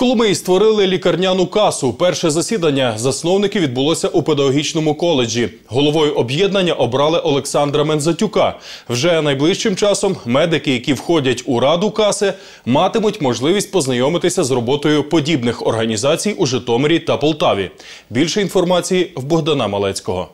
Коломиї створили лікарняну касу. Перше засідання засновників відбулося у педагогічному коледжі. Головою об'єднання обрали Олександра Мензатюка. Вже найближчим часом медики, які входять у раду каси, матимуть можливість познайомитися з роботою подібних організацій у Житомирі та Полтаві. Більше інформації в Богдана Малецького.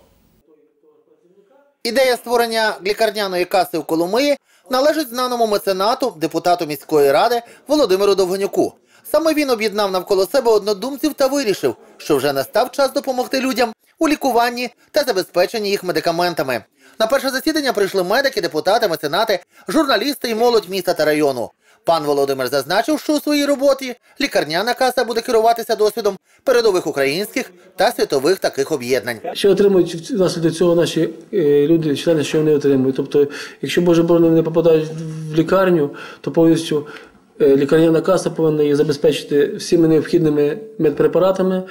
Ідея створення лікарняної каси в Коломиї належить знаному меценату, депутату міської ради Володимиру Довгонюку. Саме він об'єднав навколо себе однодумців та вирішив, що вже настав час допомогти людям у лікуванні та забезпеченні їх медикаментами. На перше засідання прийшли медики, депутати, меценати, журналісти і молодь міста та району. Пан Володимир зазначив, що у своїй роботі лікарняна каса буде керуватися досвідом передових українських та світових таких об'єднань. Що отримують внаслідок цього наші е, люди, члени, що вони отримують. Тобто, якщо Боже борони вони попадають в лікарню, то повністю е, лікарняна каса повинна їх забезпечити всіми необхідними медпрепаратами,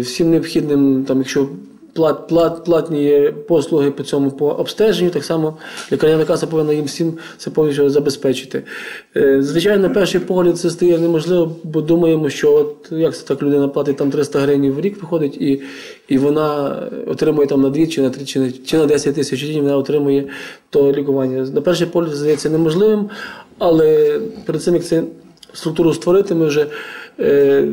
всім необхідним, там, якщо плат, плат, платні послуги по цьому по обстеженню, так само лікарняна каса повинна їм всім це повністю забезпечити. Е, Звичайно, на перший погляд це стає неможливо, бо думаємо, що от як це так людина платить там 300 гривень в рік виходить, і, і вона отримує там на 2 чи на 3 чи на, чи на 10 тисяч гривень, вона отримує то лікування. На перший погляд здається неможливим, але перед цим як цю структуру створити, ми вже. Е,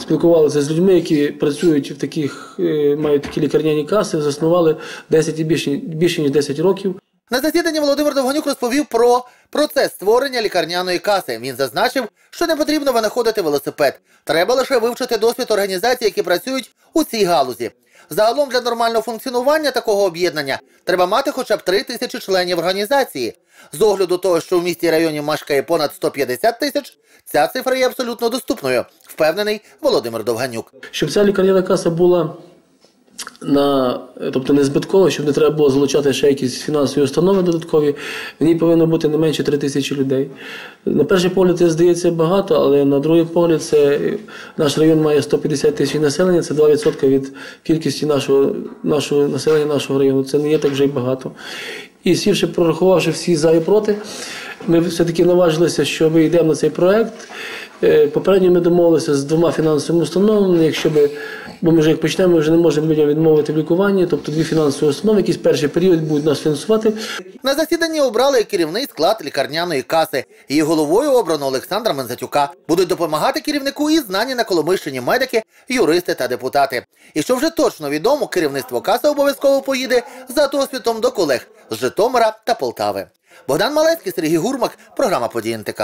Спілкувалися з людьми, які працюють в таких, е, мають такі лікарняні каси, заснували 10 і більше, більше ніж 10 років. На засіданні Володимир Довганюк розповів про процес створення лікарняної каси. Він зазначив, що не потрібно винаходити велосипед. Треба лише вивчити досвід організацій, які працюють у цій галузі. Загалом для нормального функціонування такого об'єднання треба мати хоча б 3 тисячі членів організації. З огляду того, що в місті і районі мешкає понад 150 тисяч, ця цифра є абсолютно доступною, впевнений Володимир Довганюк. Щоб ця лікарняна каса була на, тобто не збиткова, щоб не треба було залучати ще якісь фінансові установи додаткові, в ній повинно бути не менше 3 тисячі людей. На перший погляд це здається багато, але на другий погляд це наш район має 150 тисяч населення, це 2% від кількості нашого, нашого населення нашого району. Це не є так вже й багато. І сівши, прорахувавши всі за і проти, ми все-таки наважилися, що ми йдемо на цей проект. Е, Попередньо ми домовилися з двома фінансовими установами. Якщо ми, бо ми вже як почнемо, ми вже не можемо людям відмовити в лікуванні, тобто дві фінансові установи, якісь перший період будуть нас фінансувати. На засіданні обрали керівний склад лікарняної каси. Її головою обрано Олександра Мензатюка. Будуть допомагати керівнику і знані на Коломийщині медики, юристи та депутати. І що вже точно відомо, керівництво каси обов'язково поїде за досвідом до колег з Житомира та Полтави. Богдан Малецький, Сергій Гурмак, програма «Події НТК».